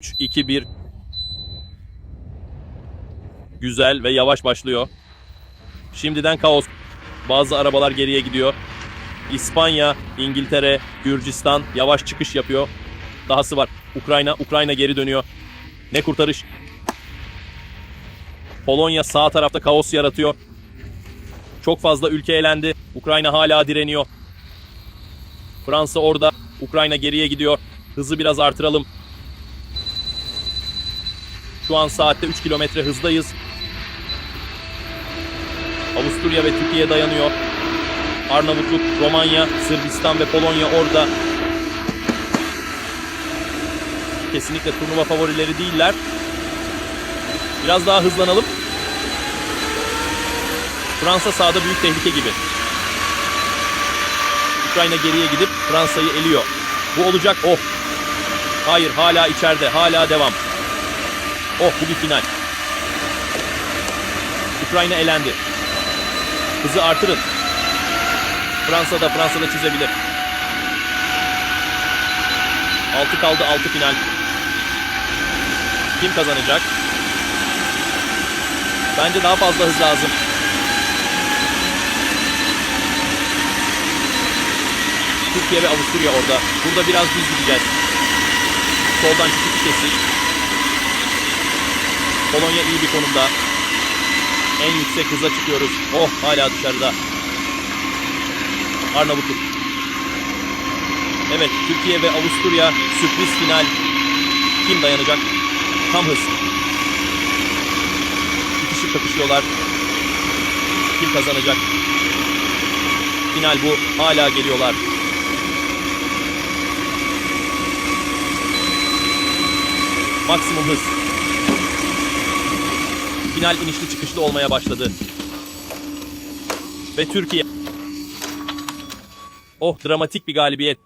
3, 2, 1. Güzel ve yavaş başlıyor. Şimdiden kaos. Bazı arabalar geriye gidiyor. İspanya, İngiltere, Gürcistan yavaş çıkış yapıyor. Dahası var. Ukrayna, Ukrayna geri dönüyor. Ne kurtarış. Polonya sağ tarafta kaos yaratıyor. Çok fazla ülke elendi. Ukrayna hala direniyor. Fransa orada. Ukrayna geriye gidiyor. Hızı biraz artıralım. Şu an saatte 3 kilometre hızdayız. Avusturya ve Türkiye dayanıyor. Arnavutluk, Romanya, Sırbistan ve Polonya orada. Kesinlikle turnuva favorileri değiller. Biraz daha hızlanalım. Fransa sahada büyük tehlike gibi. Ukrayna geriye gidip Fransa'yı eliyor. Bu olacak. Oh. Hayır hala içeride. Hala devam. Oh bu bir final. Ukrayna elendi. Hızı artırın. Fransa da Fransa da çizebilir. 6 kaldı 6 final. Kim kazanacak? Bence daha fazla hız lazım. Türkiye ve Avusturya orada. Burada biraz düz gideceğiz. Soldan çıkış kesik. Polonya iyi bir konumda. En yüksek hıza çıkıyoruz. Oh hala dışarıda. Arnavutluk. Evet Türkiye ve Avusturya sürpriz final. Kim dayanacak? Tam hız. İkişi kapışıyorlar. Kim kazanacak? Final bu. Hala geliyorlar. Maksimum hız. Final inişli çıkışlı olmaya başladı. Ve Türkiye. Oh dramatik bir galibiyet.